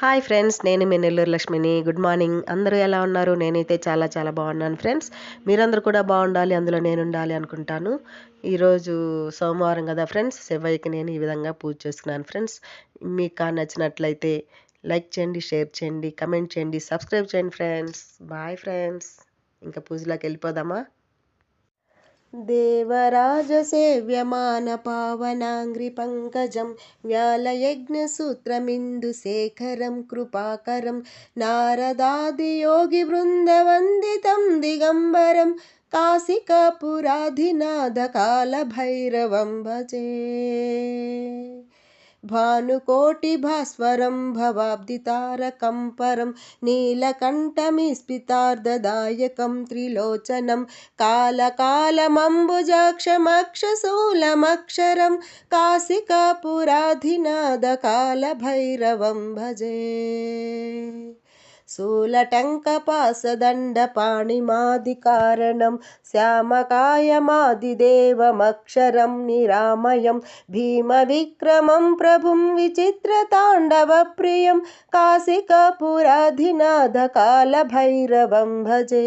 Hi friends నేను మీ నెల్లూరు లక్ష్మిని. Good morning అందరూ ఎలా ఉన్నారు? నేనైతే చాలా చాలా బాగున్నాను ఫ్రెండ్స్ మీరందరూ కూడా బాగుండాలి అందులో నేను ఉండాలి అనుకుంటాను. ఈరోజు సోమవారం కదా ఫ్రెండ్స్ శివయ్యకి నేను ఈ విధంగా పూజ చేసుకున్నాను ఫ్రెండ్స్ మీకు నచ్చినట్లయితే లైక్ చేయండి షేర్ చేయండి కమెంట్ చేయండి సబ్స్క్రైబ్ చేయండి ఫ్రెండ్స్ బాయ్ ఫ్రెండ్స్ ఇంకా పూజలోకి వెళ్ళిపోదామా? देवराजसेव्यमानपावनाङ्घ्रिपङ्कजं व्यालयज्ञसूत्रमिन्दुशेखरं कृपाकरं नारदादियोगिवृन्दवन्दितं दिगम्बरं काशिकापुराधिनाथकालभैरवं भजे भानुकोटिभास्वरं भवाब्दितारकं परं नीलकण्ठमिस्पितार्धदायकं त्रिलोचनं कालकालमम्बुजाक्षमक्षशूलमक्षरं काशिकापुराधिनाथकालभैरवं भजे शूलटङ्कपासदण्डपाणिमादिकारणं श्यामकायमादिदेवमक्षरं निरामयं भीमविक्रमं प्रभुं विचित्रताण्डवप्रियं काशिकापुराधिनाथकालभैरवं भजे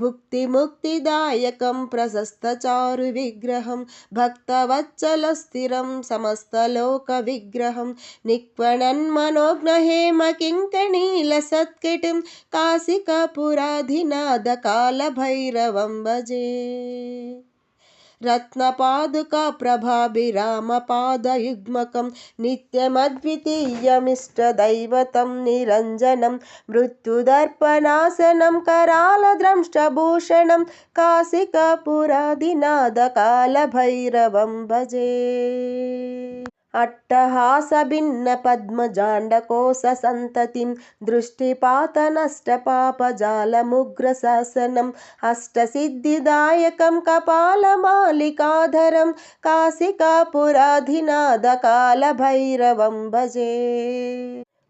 भुक्तिमुक्तिदायकं प्रशस्तचारुविग्रहं भक्तवत्सलस्थिरं समस्तलोकविग्रहं निक्वणन्मनोज्ञहेमकिङ्कणीलसत्किटिं काशिकापुराधिनाथकालभैरवं भजे रत्नपादुकाप्रभाभिरामपादयुग्मकं नित्यमद्वितीयमिष्टदैवतं निरञ्जनं मृत्युदर्पणासनं करालद्रंष्टभूषणं काशिकापुरादिनाथकालभैरवं भजे अट्टहासभिन्नपद्मजाण्डकोशसन्ततिं दृष्टिपातनष्टपापजालमुग्रशासनम् अष्टसिद्धिदायकं कपालमालिकाधरं काशिकापुराधिनाथकालभैरवं भजे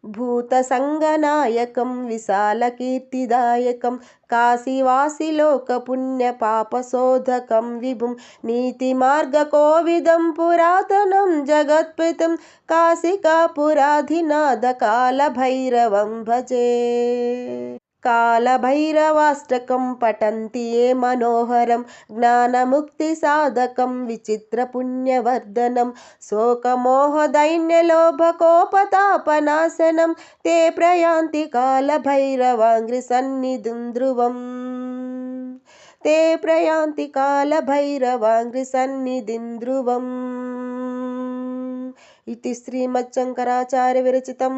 भूतसङ्गनायकं विशालकीर्तिदायकं काशीवासिलोकपुण्यपापशोधकं विभुं नीतिमार्गकोविदं पुरातनं जगत्पितं काशिकापुराधिनाथकालभैरवं भजे कालभैरवाष्टकं पठन्ति ये मनोहरं ज्ञानमुक्तिसाधकं विचित्रपुण्यवर्धनं शोकमोहदैन्यलोभकोपतापनाशनं ते प्रयान्ति कालभैरवाङ्घ्रिसन्निधिं ध्रुवम् ते प्रयान्ति कालभैरवाङ्घ्रिसन्निधिं ध्रुवम् इति श्रीमच्छङ्कराचार्यविरचितं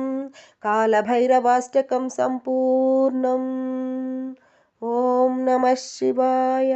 कालभैरवाष्टकं सम्पूर्णम् ॐ नमः शिवाय